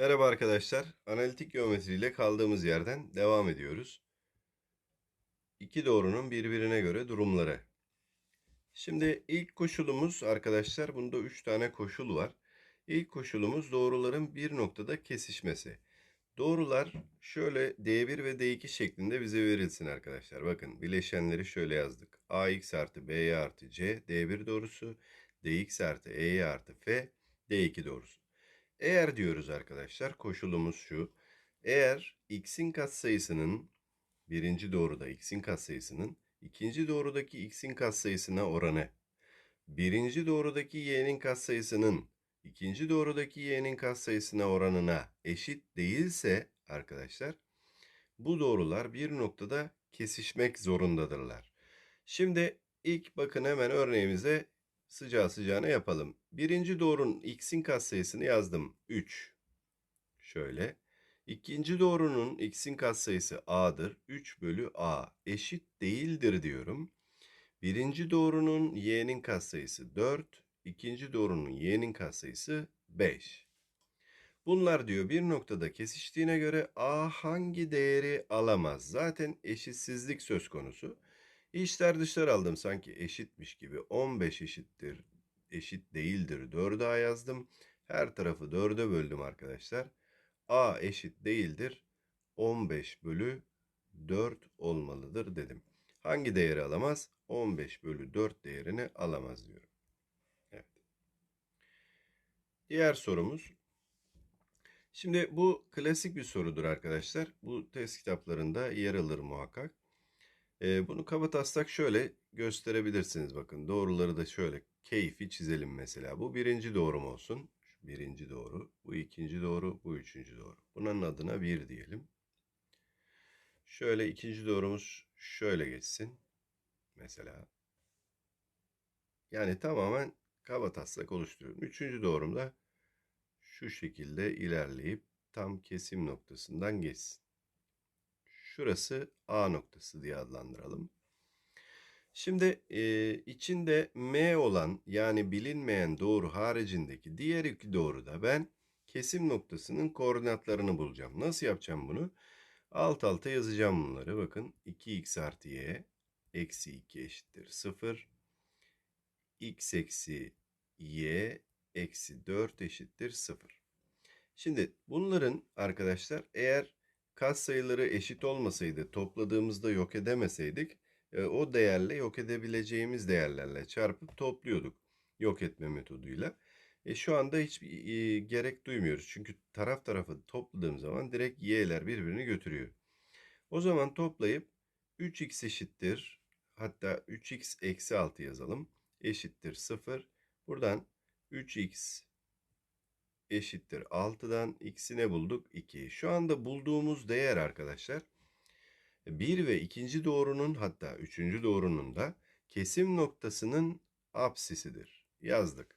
Merhaba arkadaşlar. Analitik geometri ile kaldığımız yerden devam ediyoruz. İki doğrunun birbirine göre durumları. Şimdi ilk koşulumuz arkadaşlar bunda üç tane koşul var. İlk koşulumuz doğruların bir noktada kesişmesi. Doğrular şöyle D1 ve D2 şeklinde bize verilsin arkadaşlar. Bakın bileşenleri şöyle yazdık. AX artı BY artı C D1 doğrusu. DX artı EY artı F D2 doğrusu. Eğer diyoruz arkadaşlar koşulumuz şu. Eğer x'in katsayısının birinci doğruda x'in katsayısının ikinci doğrudaki x'in katsayısına oranı birinci doğrudaki y'nin katsayısının ikinci doğrudaki y'nin katsayısına oranına eşit değilse arkadaşlar bu doğrular bir noktada kesişmek zorundadırlar. Şimdi ilk bakın hemen örneğimize sıcağı sıcağına yapalım. Birinci doğrunun x'in katsayısını yazdım. 3. Şöyle. İkinci doğrunun x'in katsayısı a'dır. 3 bölü a eşit değildir diyorum. Birinci doğrunun y'nin katsayısı 4. ikinci doğrunun y'nin katsayısı 5. Bunlar diyor bir noktada kesiştiğine göre a hangi değeri alamaz? Zaten eşitsizlik söz konusu. İçler dışlar aldım sanki eşitmiş gibi. 15 eşittir, eşit değildir. 4'e A yazdım. Her tarafı 4'e böldüm arkadaşlar. A eşit değildir. 15 bölü 4 olmalıdır dedim. Hangi değeri alamaz? 15 bölü 4 değerini alamaz diyorum. Evet. Diğer sorumuz. Şimdi bu klasik bir sorudur arkadaşlar. Bu test kitaplarında yer alır muhakkak. Ee, bunu kaba taslak şöyle gösterebilirsiniz. Bakın doğruları da şöyle keyfi çizelim mesela. Bu birinci doğrum olsun. Şu birinci doğru. Bu ikinci doğru. Bu üçüncü doğru. Bunun adına bir diyelim. Şöyle ikinci doğrumuz şöyle geçsin. Mesela. Yani tamamen kaba taslak oluşturuyorum. Üçüncü doğrumda şu şekilde ilerleyip tam kesim noktasından geçsin. Şurası A noktası diye adlandıralım. Şimdi e, içinde M olan yani bilinmeyen doğru haricindeki diğer iki doğruda ben kesim noktasının koordinatlarını bulacağım. Nasıl yapacağım bunu? Alt alta yazacağım bunları. Bakın 2x artı y eksi 2 eşittir 0. x eksi y eksi 4 eşittir 0. Şimdi bunların arkadaşlar eğer katsayıları eşit olmasaydı topladığımızda yok edemeseydik o değerle yok edebileceğimiz değerlerle çarpıp topluyorduk yok etme metoduyla. E, şu anda hiç gerek duymuyoruz. Çünkü taraf tarafı topladığım zaman direkt y'ler birbirini götürüyor. O zaman toplayıp 3x eşittir hatta 3x eksi 6 yazalım eşittir 0. Buradan 3x eşittir 6'dan x'i ne bulduk? 2. Şu anda bulduğumuz değer arkadaşlar 1 ve ikinci doğrunun hatta üçüncü doğrunun da kesim noktasının apsisidir. Yazdık.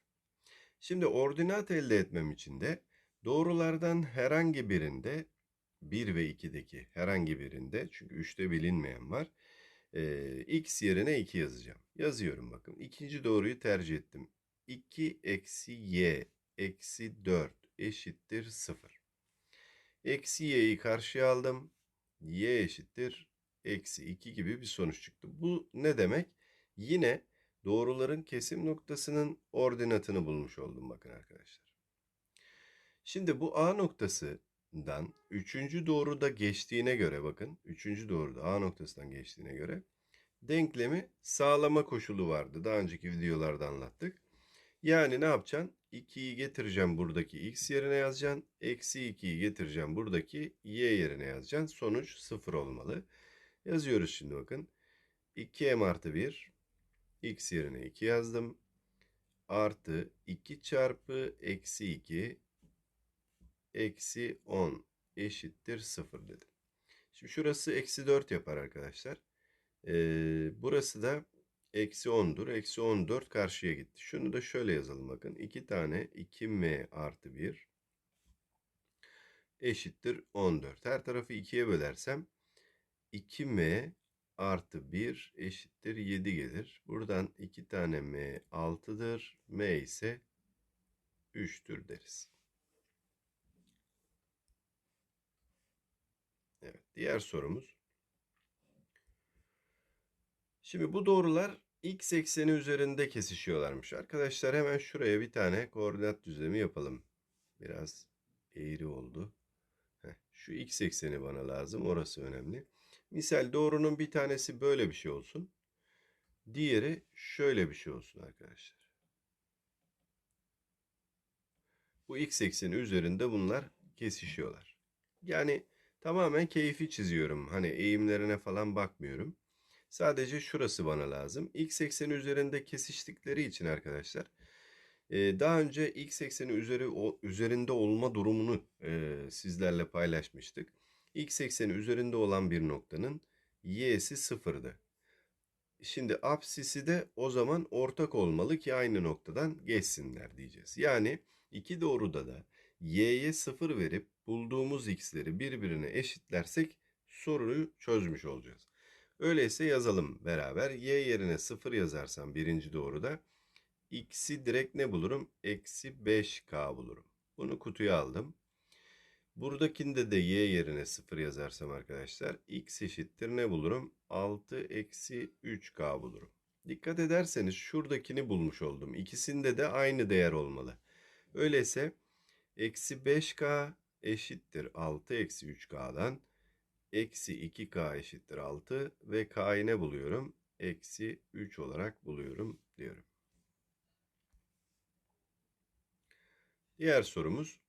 Şimdi ordinat elde etmem için de doğrulardan herhangi birinde 1 ve 2'deki herhangi birinde çünkü 3'te bilinmeyen var. E, x yerine 2 yazacağım. Yazıyorum bakın. İkinci doğruyu tercih ettim. 2 eksi y eksi 4 eşittir 0. Eksi y'yi karşıya aldım. y eşittir eksi 2 gibi bir sonuç çıktı. Bu ne demek? Yine doğruların kesim noktasının ordinatını bulmuş oldum bakın arkadaşlar. Şimdi bu A noktasından üçüncü doğruda geçtiğine göre bakın. Üçüncü doğruda A noktasından geçtiğine göre denklemi sağlama koşulu vardı. Daha önceki videolarda anlattık. Yani ne yapacaksın? 2'yi getireceğim buradaki x yerine yazacaksın. Eksi 2'yi getireceğim buradaki y yerine yazacaksın. Sonuç 0 olmalı. Yazıyoruz şimdi bakın. 2m artı 1 x yerine 2 yazdım. Artı 2 çarpı eksi 2 eksi 10 eşittir 0 dedim. Şimdi şurası eksi 4 yapar arkadaşlar. Ee, burası da eksi 10'dur. Eksi 14 karşıya gitti. Şunu da şöyle yazalım bakın. 2 tane 2m artı 1 eşittir 14. Her tarafı 2'ye bölersem 2m artı 1 eşittir 7 gelir. Buradan 2 tane m 6'dır. m ise 3'tür deriz. Evet, diğer sorumuz. Şimdi bu doğrular x ekseni üzerinde kesişiyorlarmış. Arkadaşlar hemen şuraya bir tane koordinat düzlemi yapalım. Biraz eğri oldu. Heh, şu x ekseni bana lazım. Orası önemli. Misal doğrunun bir tanesi böyle bir şey olsun. Diğeri şöyle bir şey olsun arkadaşlar. Bu x ekseni üzerinde bunlar kesişiyorlar. Yani tamamen keyfi çiziyorum. Hani eğimlerine falan bakmıyorum. Sadece şurası bana lazım. X ekseni üzerinde kesiştikleri için arkadaşlar daha önce x ekseni üzeri, üzerinde olma durumunu e, sizlerle paylaşmıştık. X ekseni üzerinde olan bir noktanın y'si sıfırdı. Şimdi apsisi de o zaman ortak olmalı ki aynı noktadan geçsinler diyeceğiz. Yani iki doğruda da y'ye sıfır verip bulduğumuz x'leri birbirine eşitlersek soruyu çözmüş olacağız. Öyleyse yazalım beraber. Y yerine 0 yazarsam birinci doğruda x'i direkt ne bulurum? Eksi 5k bulurum. Bunu kutuya aldım. Buradakinde de y yerine 0 yazarsam arkadaşlar x eşittir ne bulurum? 6 eksi 3k bulurum. Dikkat ederseniz şuradakini bulmuş oldum. İkisinde de aynı değer olmalı. Öyleyse eksi 5k eşittir 6 eksi 3k'dan eksi 2k eşittir 6 ve k'yı ne buluyorum? Eksi 3 olarak buluyorum diyorum. Diğer sorumuz.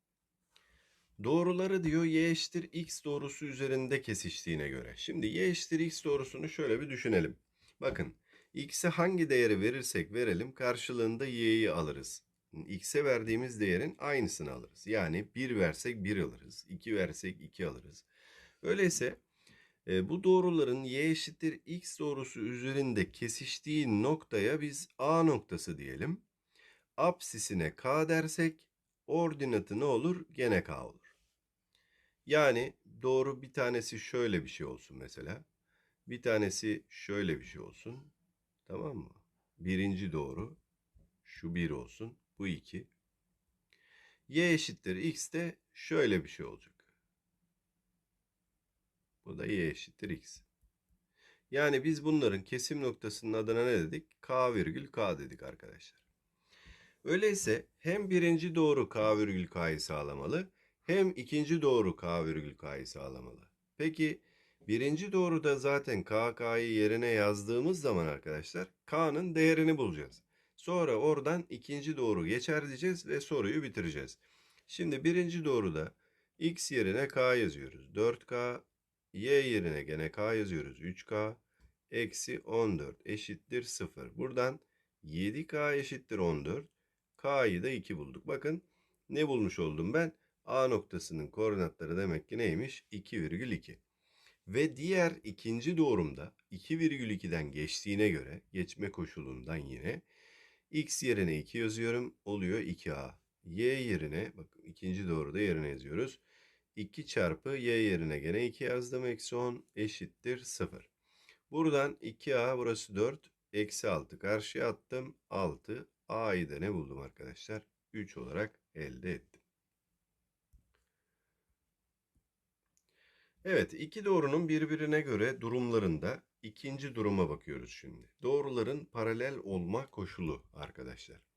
Doğruları diyor y eşittir x doğrusu üzerinde kesiştiğine göre. Şimdi y eşittir x doğrusunu şöyle bir düşünelim. Bakın x'e hangi değeri verirsek verelim karşılığında y'yi alırız. x'e verdiğimiz değerin aynısını alırız. Yani 1 versek 1 alırız. 2 versek 2 alırız. Öyleyse e, bu doğruların y eşittir x doğrusu üzerinde kesiştiği noktaya biz A noktası diyelim. Apsisine K dersek ordinatı ne olur? Gene K olur. Yani doğru bir tanesi şöyle bir şey olsun mesela. Bir tanesi şöyle bir şey olsun. Tamam mı? Birinci doğru. Şu bir olsun. Bu iki. Y eşittir x de şöyle bir şey olacak. Bu da y eşittir x. Yani biz bunların kesim noktasının adına ne dedik? K virgül K dedik arkadaşlar. Öyleyse hem birinci doğru K virgül K'yı sağlamalı hem ikinci doğru K virgül K'yı sağlamalı. Peki birinci doğruda zaten K K'yı yerine yazdığımız zaman arkadaşlar K'nın değerini bulacağız. Sonra oradan ikinci doğru geçer diyeceğiz ve soruyu bitireceğiz. Şimdi birinci doğruda x yerine k yazıyoruz. 4k y yerine gene k yazıyoruz. 3k eksi 14 eşittir 0. Buradan 7k eşittir 14. k'yı da 2 bulduk. Bakın ne bulmuş oldum ben? A noktasının koordinatları demek ki neymiş? 2,2. Ve diğer ikinci doğrumda 2,2'den geçtiğine göre geçme koşulundan yine x yerine 2 yazıyorum. Oluyor 2a. y yerine bakın ikinci doğruda yerine yazıyoruz. 2 çarpı y yerine gene 2 yazdım. Eksi 10 eşittir 0. Buradan 2a burası 4. Eksi 6 karşıya attım. 6. a'yı da ne buldum arkadaşlar? 3 olarak elde ettim. Evet iki doğrunun birbirine göre durumlarında ikinci duruma bakıyoruz şimdi. Doğruların paralel olma koşulu arkadaşlar.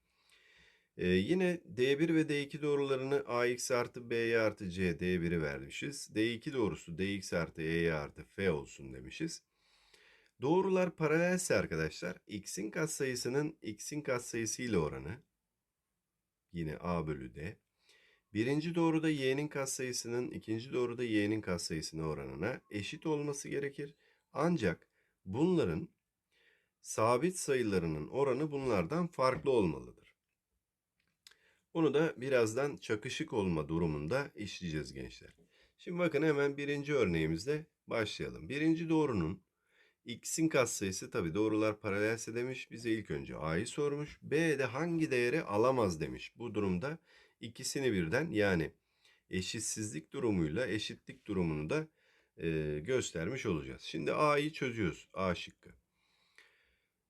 Ee, yine D1 ve D2 doğrularını AX artı BY artı C D1'i vermişiz. D2 doğrusu DX artı EY artı F olsun demişiz. Doğrular paralelse arkadaşlar x'in katsayısının x'in katsayısı ile oranı yine A bölü D. Birinci doğruda y'nin katsayısının ikinci doğruda y'nin katsayısına oranına eşit olması gerekir. Ancak bunların sabit sayılarının oranı bunlardan farklı olmalıdır. Bunu da birazdan çakışık olma durumunda işleyeceğiz gençler. Şimdi bakın hemen birinci örneğimizde başlayalım. Birinci doğrunun x'in katsayısı tabi doğrular paralelse demiş. Bize ilk önce a'yı sormuş. B'de hangi değeri alamaz demiş. Bu durumda ikisini birden yani eşitsizlik durumuyla eşitlik durumunu da e, göstermiş olacağız. Şimdi a'yı çözüyoruz. A şıkkı.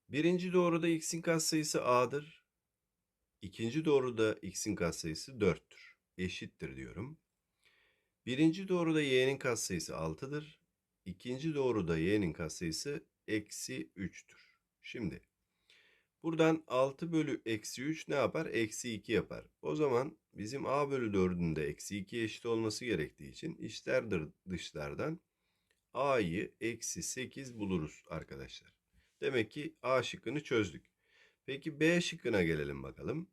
Birinci doğruda x'in katsayısı a'dır. İkinci doğruda x'in katsayısı 4'tür. Eşittir diyorum. Birinci doğruda y'nin katsayısı 6'dır. İkinci doğruda y'nin katsayısı eksi 3'tür. Şimdi buradan 6 bölü eksi 3 ne yapar? Eksi 2 yapar. O zaman bizim a bölü 4'ün de eksi 2 eşit olması gerektiği için içler dışlardan a'yı eksi 8 buluruz arkadaşlar. Demek ki a şıkkını çözdük. Peki b şıkkına gelelim bakalım.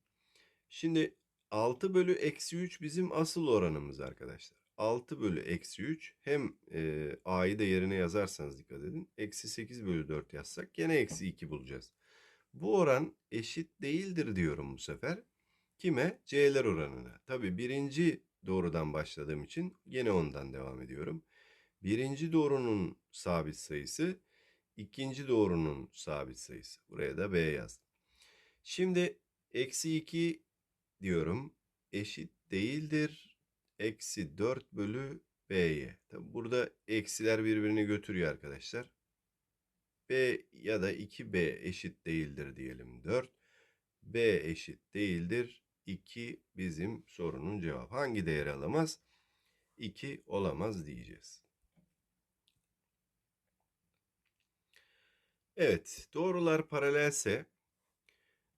Şimdi 6 bölü eksi 3 bizim asıl oranımız arkadaşlar. 6 bölü eksi 3 hem e, a'yı da yerine yazarsanız dikkat edin. Eksi 8 bölü 4 yazsak gene eksi 2 bulacağız. Bu oran eşit değildir diyorum bu sefer. Kime? C'ler oranına. Tabi birinci doğrudan başladığım için gene ondan devam ediyorum. Birinci doğrunun sabit sayısı, ikinci doğrunun sabit sayısı. Buraya da B yazdım. Şimdi eksi 2 diyorum eşit değildir. Eksi 4 bölü B'ye. Tabi burada eksiler birbirini götürüyor arkadaşlar. B ya da 2B eşit değildir diyelim 4. B eşit değildir 2 bizim sorunun cevabı. Hangi değeri alamaz? 2 olamaz diyeceğiz. Evet doğrular paralelse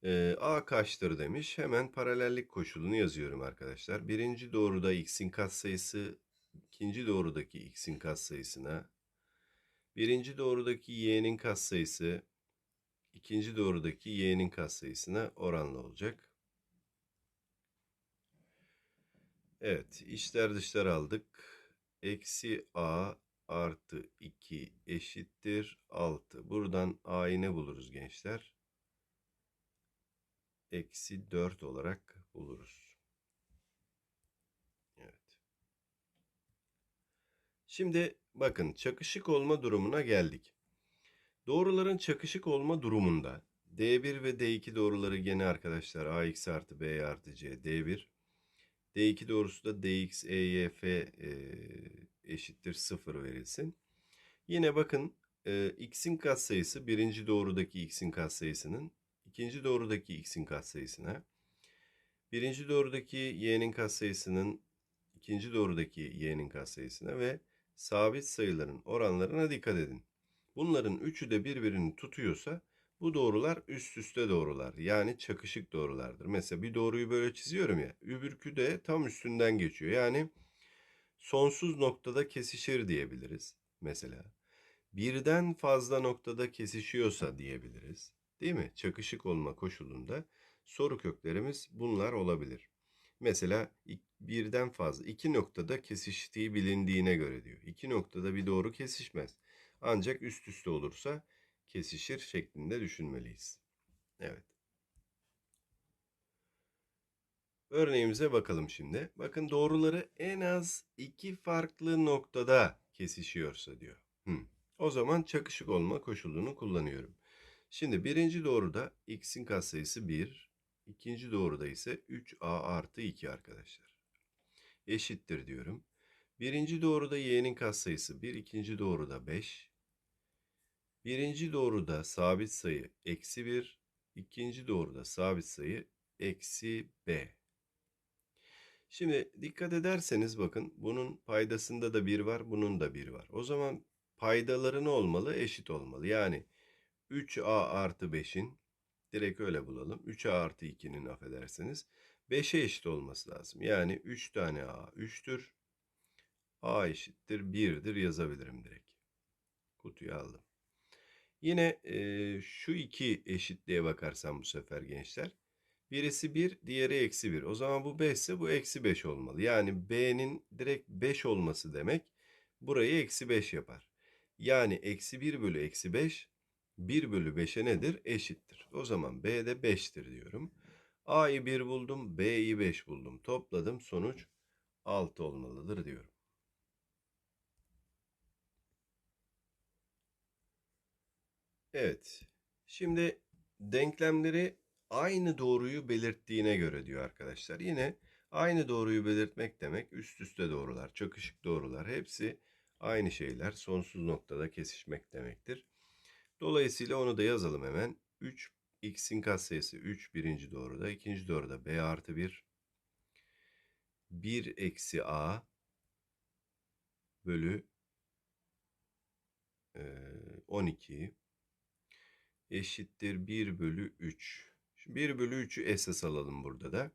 e, A kaçtır demiş. Hemen paralellik koşulunu yazıyorum arkadaşlar. Birinci doğruda x'in katsayısı ikinci doğrudaki x'in katsayısına birinci doğrudaki y'nin katsayısı ikinci doğrudaki y'nin katsayısına oranlı olacak. Evet içler dışlar aldık. Eksi a artı 2 eşittir 6. Buradan a'yı ne buluruz gençler? Eksi 4 olarak buluruz. Evet. Şimdi bakın çakışık olma durumuna geldik. Doğruların çakışık olma durumunda D1 ve D2 doğruları gene arkadaşlar AX artı B artı C D1. D2 doğrusu da DX, EYF e, eşittir 0 verilsin. Yine bakın e, x'in katsayısı birinci doğrudaki x'in katsayısının ikinci doğrudaki x'in katsayısına birinci doğrudaki y'nin katsayısının ikinci doğrudaki y'nin katsayısına ve sabit sayıların oranlarına dikkat edin. Bunların üçü de birbirini tutuyorsa bu doğrular üst üste doğrular. Yani çakışık doğrulardır. Mesela bir doğruyu böyle çiziyorum ya. Öbürkü de tam üstünden geçiyor. Yani sonsuz noktada kesişir diyebiliriz. Mesela birden fazla noktada kesişiyorsa diyebiliriz. Değil mi? Çakışık olma koşulunda soru köklerimiz bunlar olabilir. Mesela birden fazla iki noktada kesiştiği bilindiğine göre diyor. İki noktada bir doğru kesişmez. Ancak üst üste olursa kesişir şeklinde düşünmeliyiz. Evet. Örneğimize bakalım şimdi. Bakın doğruları en az iki farklı noktada kesişiyorsa diyor. Hmm. O zaman çakışık olma koşulunu kullanıyorum. Şimdi birinci doğruda x'in katsayısı 1. ikinci doğruda ise 3a artı 2 arkadaşlar. Eşittir diyorum. Birinci doğruda y'nin katsayısı 1. ikinci doğruda 5. Birinci doğruda sabit sayı eksi 1. ikinci doğruda sabit sayı eksi b. Şimdi dikkat ederseniz bakın bunun paydasında da 1 var, bunun da 1 var. O zaman paydaları ne olmalı? Eşit olmalı. Yani 3a artı 5'in direkt öyle bulalım. 3a artı 2'nin affedersiniz 5'e eşit olması lazım. Yani 3 tane a 3'tür. a eşittir 1'dir yazabilirim direkt. Kutuyu aldım. Yine e, şu iki eşitliğe bakarsam bu sefer gençler. Birisi 1, diğeri eksi 1. O zaman bu 5 ise bu eksi 5 olmalı. Yani b'nin direkt 5 olması demek burayı eksi 5 yapar. Yani eksi 1 bölü eksi 5 1 bölü 5'e nedir? Eşittir. O zaman b de 5'tir diyorum. a'yı 1 buldum, b'yi 5 buldum. Topladım sonuç 6 olmalıdır diyorum. Evet. Şimdi denklemleri aynı doğruyu belirttiğine göre diyor arkadaşlar. Yine aynı doğruyu belirtmek demek üst üste doğrular, çakışık doğrular hepsi aynı şeyler. Sonsuz noktada kesişmek demektir. Dolayısıyla onu da yazalım hemen. 3 x'in katsayısı 3 birinci doğruda, ikinci doğruda b artı 1 1 eksi a bölü e, 12 eşittir 1 bölü 3. Şimdi 1 bölü 3'ü esas alalım burada da.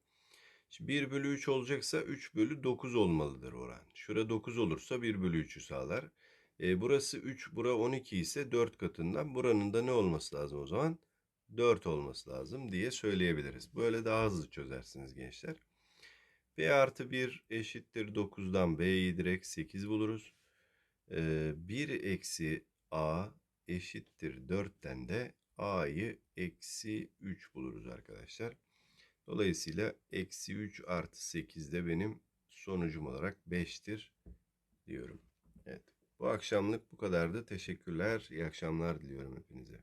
Şimdi 1 bölü 3 olacaksa 3 bölü 9 olmalıdır oran. Şura 9 olursa 1 bölü 3'ü sağlar. E, burası 3, bura 12 ise 4 katından buranın da ne olması lazım o zaman? 4 olması lazım diye söyleyebiliriz. Böyle daha hızlı çözersiniz gençler. B artı 1 eşittir 9'dan B'yi direkt 8 buluruz. E, 1 eksi A eşittir 4'ten de A'yı eksi 3 buluruz arkadaşlar. Dolayısıyla eksi 3 artı 8 de benim sonucum olarak 5'tir diyorum. Evet. Bu akşamlık bu kadardı. Teşekkürler. İyi akşamlar diliyorum hepinize.